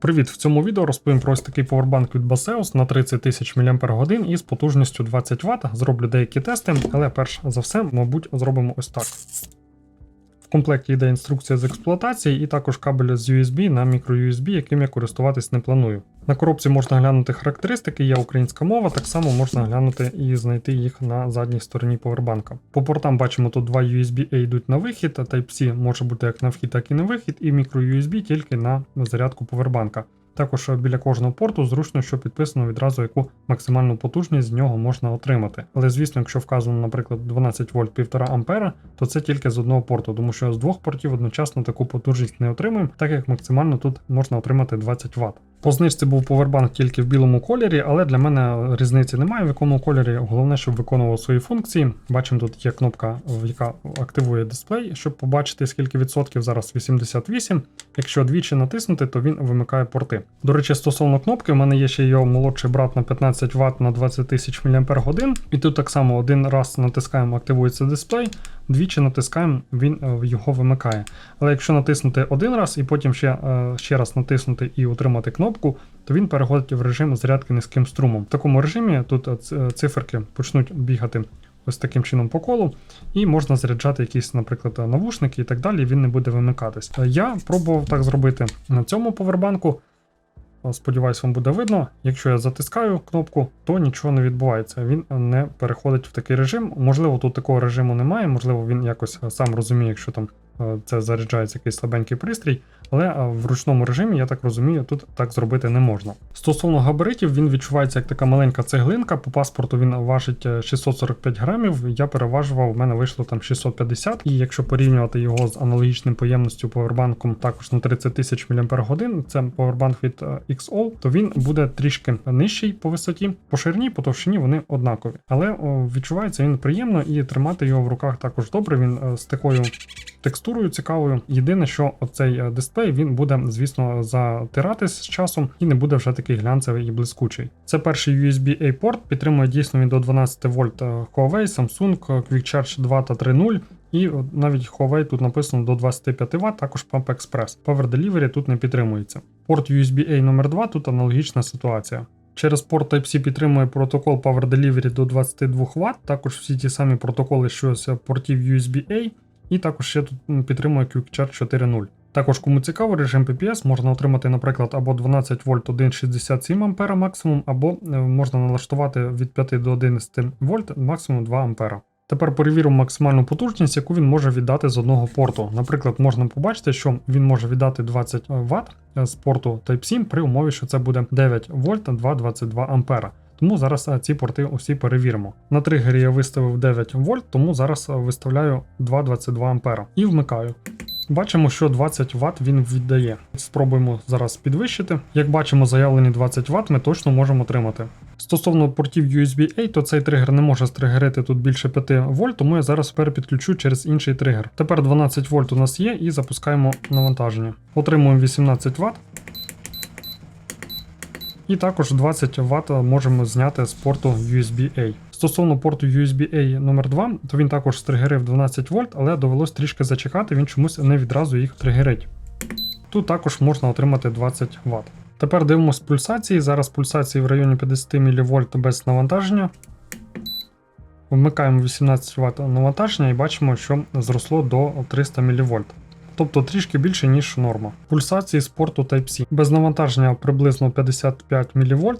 Привіт! В цьому відео розповім про ось такий повербанк від Baseus на 30 тисяч мАч із потужністю 20 Вт. Зроблю деякі тести, але перш за все, мабуть, зробимо ось так. Комплекті йде інструкція з експлуатації і також кабель з USB на microUSB, яким я користуватись не планую. На коробці можна глянути характеристики, є українська мова, так само можна глянути і знайти їх на задній стороні повербанка. По портам бачимо тут два USB-A йдуть на вихід, а Type-C може бути як на вхід, так і на вихід, і microUSB тільки на зарядку повербанка. Також біля кожного порту зручно, що підписано відразу, яку максимальну потужність з нього можна отримати. Але звісно, якщо вказано, наприклад, 12 вольт 1,5 ампера, то це тільки з одного порту, тому що з двох портів одночасно таку потужність не отримуємо, так як максимально тут можна отримати 20 Вт. По знижці був повербанк тільки в білому кольорі, але для мене різниці немає в якому кольорі. Головне, щоб виконував свої функції. Бачимо, тут є кнопка, яка активує дисплей, щоб побачити, скільки відсотків зараз 88. Якщо двічі натиснути, то він вимикає порти. До речі, стосовно кнопки, в мене є ще його молодший брат на 15 Вт на 20 тисяч мАч. І тут так само один раз натискаємо, активується дисплей, двічі натискаємо, він е, його вимикає. Але якщо натиснути один раз і потім ще, е, ще раз натиснути і утримати кнопку, то він переходить в режим зарядки низьким струмом. В такому режимі тут е, циферки почнуть бігати. Ось таким чином по колу, і можна заряджати якісь, наприклад, навушники і так далі, він не буде вимикатись. Е, Я пробував так зробити на цьому повербанку. Е, Сподіваюсь, вам буде видно. Якщо я затискаю кнопку, то нічого не відбувається. Він не переходить в такий режим. Можливо, тут такого режиму немає, можливо, він якось е, сам розуміє, якщо там е, це заряджається якийсь слабенький пристрій, але е, в ручному режимі, я так розумію, тут так зробити не можна. Стосовно габаритів, він відчувається як така маленька цеглинка. По паспорту він важить е, 645 грамів. Я переважував, в мене вийшло там 650. І якщо порівнювати його з аналогічним поємністю повербанком також на 30 тисяч мАч, це повербанк від е, XO, то він буде трішки нижчий по висоті, по ширині, по товщині вони однакові. Але відчувається він приємно і тримати його в руках також добре. Він е, з такою текстурою цікавою. Єдине, що оцей е, дисплей він буде, звісно, затиратись з часом і не буде вже такий глянцевий і блискучий. Це перший USB-A порт, підтримує дійсно він до 12 вольт е, Huawei, Samsung, е, Quick Charge 2 та 3.0. І навіть Huawei тут написано до 25 Вт, також Pump Express. Power Delivery тут не підтримується. Порт USB-A номер 2 тут аналогічна ситуація. Через порт Type-C підтримує протокол Power Delivery до 22 Вт, також всі ті самі протоколи, що з портів USB-A, і також ще тут м, підтримує Quick 4.0. Також, кому цікаво, режим PPS можна отримати, наприклад, або 12 вольт 1,67 А максимум, або е, можна налаштувати від 5 до 11 вольт максимум 2 А. Тепер перевіримо максимальну потужність, яку він може віддати з одного порту. Наприклад, можна побачити, що він може віддати 20 Вт з порту Type-C при умові, що це буде 9 вольт 2,22 ампера. Тому зараз е, ці порти усі перевіримо. На тригері я виставив 9 вольт, тому зараз е, виставляю 2,22 ампера і вмикаю. Бачимо, що 20 Вт він віддає. Спробуємо зараз підвищити. Як бачимо, заявлені 20 Вт ми точно можемо отримати. Стосовно портів USB-A, то цей тригер не може стригерити тут більше 5 вольт, тому я зараз перепідключу через інший тригер. Тепер 12 вольт у нас є і запускаємо навантаження. Отримуємо 18 Вт. І також 20 Вт можемо зняти з порту USB-A. Стосовно порту USB-A номер 2 то він також стригерив 12 вольт, але довелось трішки зачекати, він чомусь не відразу їх тригерить. Тут також можна отримати 20 Вт. Тепер дивимося пульсації. Зараз пульсації в районі 50 мВ без навантаження. Вмикаємо 18 Вт навантаження і бачимо, що зросло до 300 мВ. Тобто трішки більше, ніж норма. Пульсації з порту Type-C. Без навантаження приблизно 55 мВ.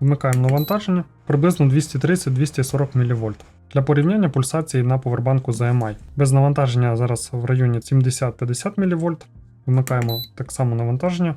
Вмикаємо навантаження приблизно 230-240 мВ. Для порівняння пульсації на повербанку ZMI. Без навантаження зараз в районі 70-50 мВ. Вмикаємо так само навантаження.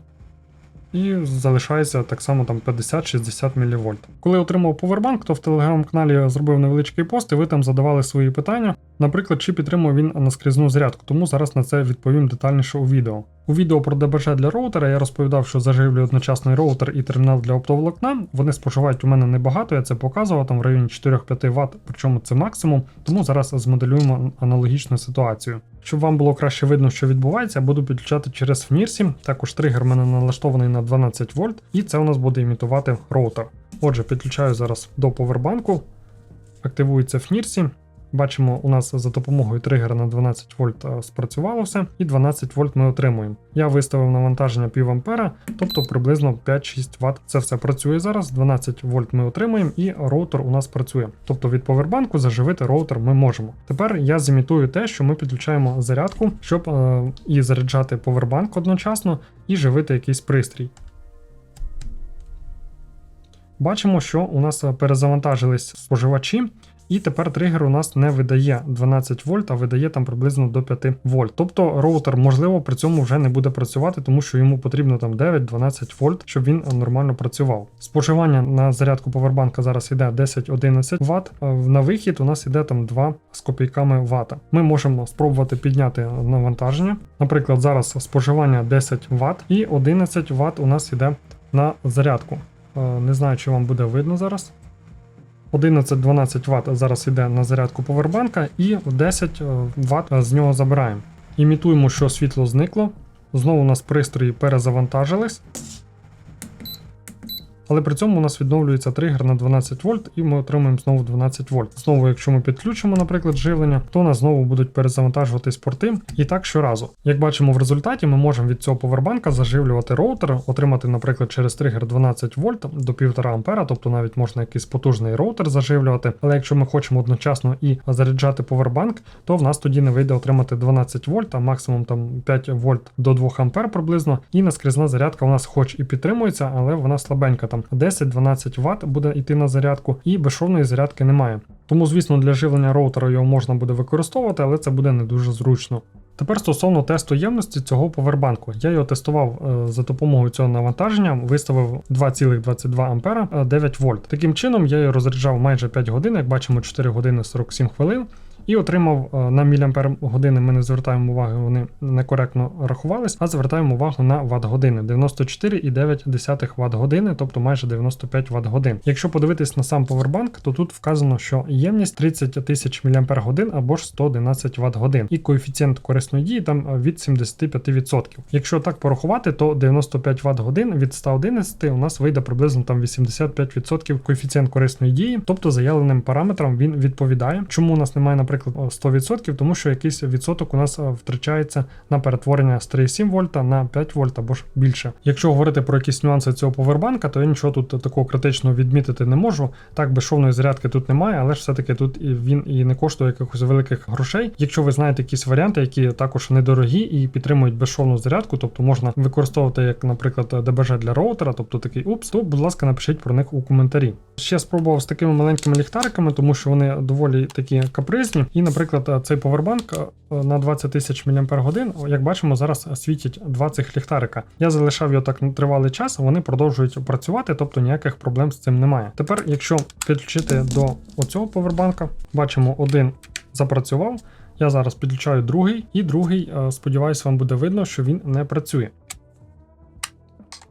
І залишається так само там 50-60 мВ. Коли отримав повербанк, то в телеграм-каналі зробив невеличкий пост, і ви там задавали свої питання. Наприклад, чи підтримує він наскрізну зарядку, тому зараз на це відповім детальніше у відео. У відео про ДБЖ для роутера я розповідав, що заживлюю одночасний роутер і термінал для оптоволокна. Вони споживають у мене небагато, я це показував, там в районі 4-5 Вт, причому це максимум, тому зараз змоделюємо аналогічну ситуацію. Щоб вам було краще видно, що відбувається, я буду підключати через фнірсі. Також тригер в мене налаштований на 12 вольт, і це у нас буде імітувати роутер. Отже, підключаю зараз до повербанку, активується фнірсі. Бачимо, у нас за допомогою тригера на 12 вольт е, спрацювало все, і 12 вольт ми отримуємо. Я виставив навантаження пів ампера, тобто приблизно 5-6 Вт. Це все працює зараз. 12 вольт ми отримуємо, і роутер у нас працює. Тобто від повербанку заживити роутер ми можемо. Тепер я зімітую те, що ми підключаємо зарядку, щоб е, і заряджати повербанк одночасно, і живити якийсь пристрій. Бачимо, що у нас е, перезавантажились споживачі, і тепер тригер у нас не видає 12 вольт, а видає там приблизно до 5 вольт. Тобто роутер, можливо, при цьому вже не буде працювати, тому що йому потрібно там 9-12 вольт, щоб він нормально працював. Споживання на зарядку повербанка зараз йде 10-11 Вт. На вихід у нас йде там 2 з копійками Вт. Ми можемо спробувати підняти навантаження. Наприклад, зараз споживання 10 Вт і 11 Вт у нас йде на зарядку. Е, Не знаю, чи вам буде видно зараз. 11-12 Вт зараз йде на зарядку повербанка, і 10 Вт з нього забираємо. Імітуємо, що світло зникло. Знову у нас пристрої перезавантажились. Але при цьому у нас відновлюється тригер на 12 вольт, і ми отримуємо знову 12 вольт. Знову, якщо ми підключимо, наприклад, живлення, то нас знову будуть перезавантажуватись порти. І так щоразу. Як бачимо в результаті, ми можемо від цього повербанка заживлювати роутер, отримати, наприклад, через тригер 12 вольт до 1,5 ампера, тобто навіть можна якийсь потужний роутер заживлювати. Але якщо ми хочемо одночасно і заряджати повербанк, то в нас тоді не вийде отримати 12 вольт, а максимум там 5 вольт до 2 ампер приблизно. І наскрізна зарядка у нас хоч і підтримується, але вона слабенька. Там 10-12 Вт буде йти на зарядку, і безшовної зарядки немає. Тому, звісно, для живлення роутера його можна буде використовувати, але це буде не дуже зручно. Тепер стосовно тесту ємності цього повербанку. Я його тестував е, за допомогою цього навантаження, виставив 2,22 ампера е, 9 вольт. Таким чином я його розряджав майже 5 годин, як бачимо, 4 години 47 хвилин. І отримав е, на міліампер години. Ми не звертаємо уваги, вони некоректно рахувались, а звертаємо увагу на ватт години 94,9 Вт години, тобто майже 95 Вт годин. Якщо подивитись на сам повербанк, то тут вказано, що ємність 30 тисяч мАч або ж 111 Вт годин, і коефіцієнт корисної дії там е, від 75%. Якщо так порахувати, то 95 Вт годин від 111 у нас вийде приблизно там 85% коефіцієнт корисної дії, тобто заявленим параметрам він відповідає. Чому у нас немає, наприклад, 100%, тому що якийсь відсоток у нас е, втрачається на перетворення з 3,7 вольта на 5 вольт або ж більше. Якщо говорити про якісь нюанси цього повербанка, то я нічого тут такого критичного відмітити не можу. Так, безшовної зарядки тут немає, але ж все-таки тут і він і не коштує якихось великих грошей. Якщо ви знаєте якісь варіанти, які також недорогі і підтримують безшовну зарядку, тобто можна використовувати як, наприклад, ДБЖ для роутера, тобто такий упс, то, будь ласка, напишіть про них у коментарі. Ще спробував з такими маленькими ліхтариками, тому що вони доволі такі капризні. І, наприклад, цей повербанк е, на 20 тисяч мАч, як бачимо, зараз світять два цих ліхтарика. Я залишав його так тривалий час, вони продовжують працювати, тобто ніяких проблем з цим немає. Тепер, якщо підключити до оцього повербанка, бачимо, один запрацював. Я зараз підключаю другий, і другий, е, сподіваюся, вам буде видно, що він не працює.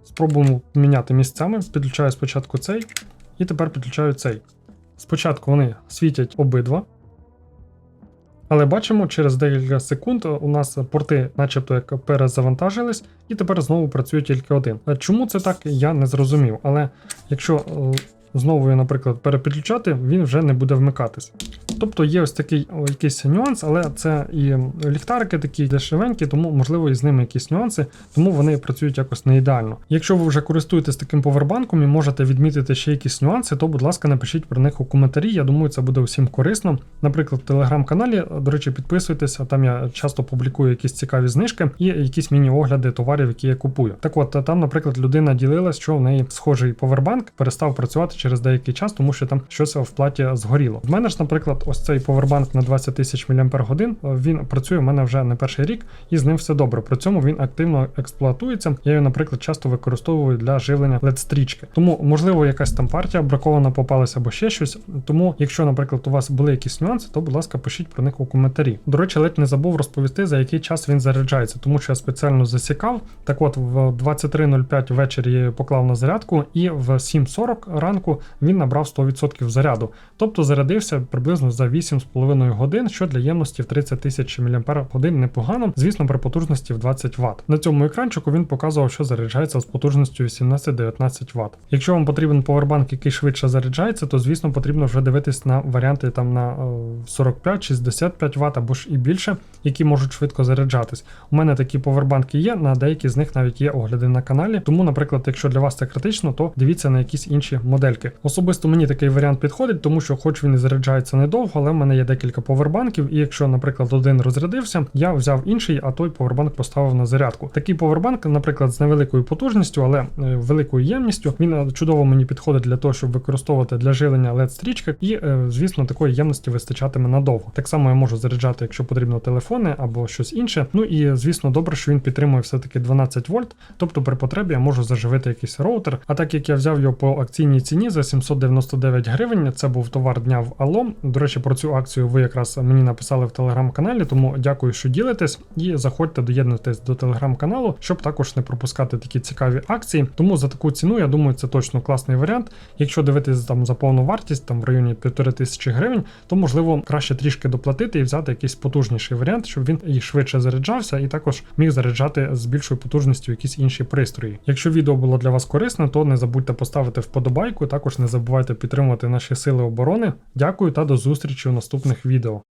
Спробуємо міняти місцями. Підключаю спочатку цей, і тепер підключаю цей. Спочатку вони світять обидва. Але бачимо, через декілька секунд у нас порти, начебто, як перезавантажились, і тепер знову працює тільки один. Чому це так, я не зрозумів. Але якщо е, знову, наприклад, перепідключати, він вже не буде вмикатись. Тобто є ось такий якийсь нюанс, але це і ліхтарики такі дешевенькі, тому можливо і з ними якісь нюанси, тому вони працюють якось не ідеально. Якщо ви вже користуєтесь таким повербанком і можете відмітити ще якісь нюанси, то будь ласка, напишіть про них у коментарі. Я думаю, це буде усім корисно. Наприклад, в телеграм-каналі, до речі, підписуйтесь, там я часто публікую якісь цікаві знижки і якісь міні-огляди товарів, які я купую. Так от там, наприклад, людина ділилась, що в неї схожий повербанк перестав працювати через деякий час, тому що там щось в платі згоріло. В мене ж, наприклад, ось цей повербанк на 20 тисяч мАч, він працює в мене вже не перший рік, і з ним все добре. При цьому він активно експлуатується. Я його, наприклад, часто використовую для живлення led стрічки. Тому, можливо, якась там партія бракована попалася або ще щось. Тому, якщо, наприклад, у вас були якісь нюанси, то, будь ласка, пишіть про них у коментарі. До речі, ледь не забув розповісти, за який час він заряджається, тому що я спеціально засікав. Так от, в 23.05 ввечері я поклав на зарядку, і в 7.40 ранку екранчику він набрав 100% заряду, тобто зарядився приблизно за 8,5 годин, що для ємності в 30 тисяч мАч непогано, звісно, при потужності в 20 Вт. На цьому екранчику він показував, що заряджається з потужністю 18-19 Вт. Якщо вам потрібен повербанк, який швидше заряджається, то звісно потрібно вже дивитись на варіанти там на е, 45-65 Вт або ж і більше, які можуть швидко заряджатись. У мене такі повербанки є, на деякі з них навіть є огляди на каналі. Тому, наприклад, якщо для вас це критично, то дивіться на якісь інші модельки. Особисто мені такий варіант підходить, тому що, хоч він і заряджається недовго, але в мене є декілька повербанків, і якщо, наприклад, один розрядився, я взяв інший, а той повербанк поставив на зарядку. Такий повербанк, наприклад, з невеликою потужністю, але е, великою ємністю, він е, чудово мені підходить для того, щоб використовувати для живлення led стрічки і, е, звісно, такої ємності вистачатиме надовго. Так само я можу заряджати, якщо потрібно телефони або щось інше. Ну і звісно, добре, що він підтримує все-таки 12 вольт, тобто при потребі я можу заживити якийсь роутер. А так як я взяв його по акційній ціні за 799 гривень, це був товар дня в Ало. До речі, про цю акцію ви якраз мені написали в телеграм-каналі, тому дякую, що ділитесь. І заходьте, доєднуйтесь до телеграм-каналу, щоб також не пропускати такі цікаві акції. Тому за таку ціну, я думаю, це точно класний варіант. Якщо дивитись там за повну вартість, там в районі 1500 гривень, то можливо краще трішки доплатити і взяти якийсь потужніший варіант, щоб він і швидше заряджався, і також міг заряджати з більшою потужністю якісь інші пристрої. Якщо відео було для вас корисне, то не забудьте поставити вподобайку. Також не забувайте підтримувати наші сили оборони. Дякую та до зустрічі у наступних відео.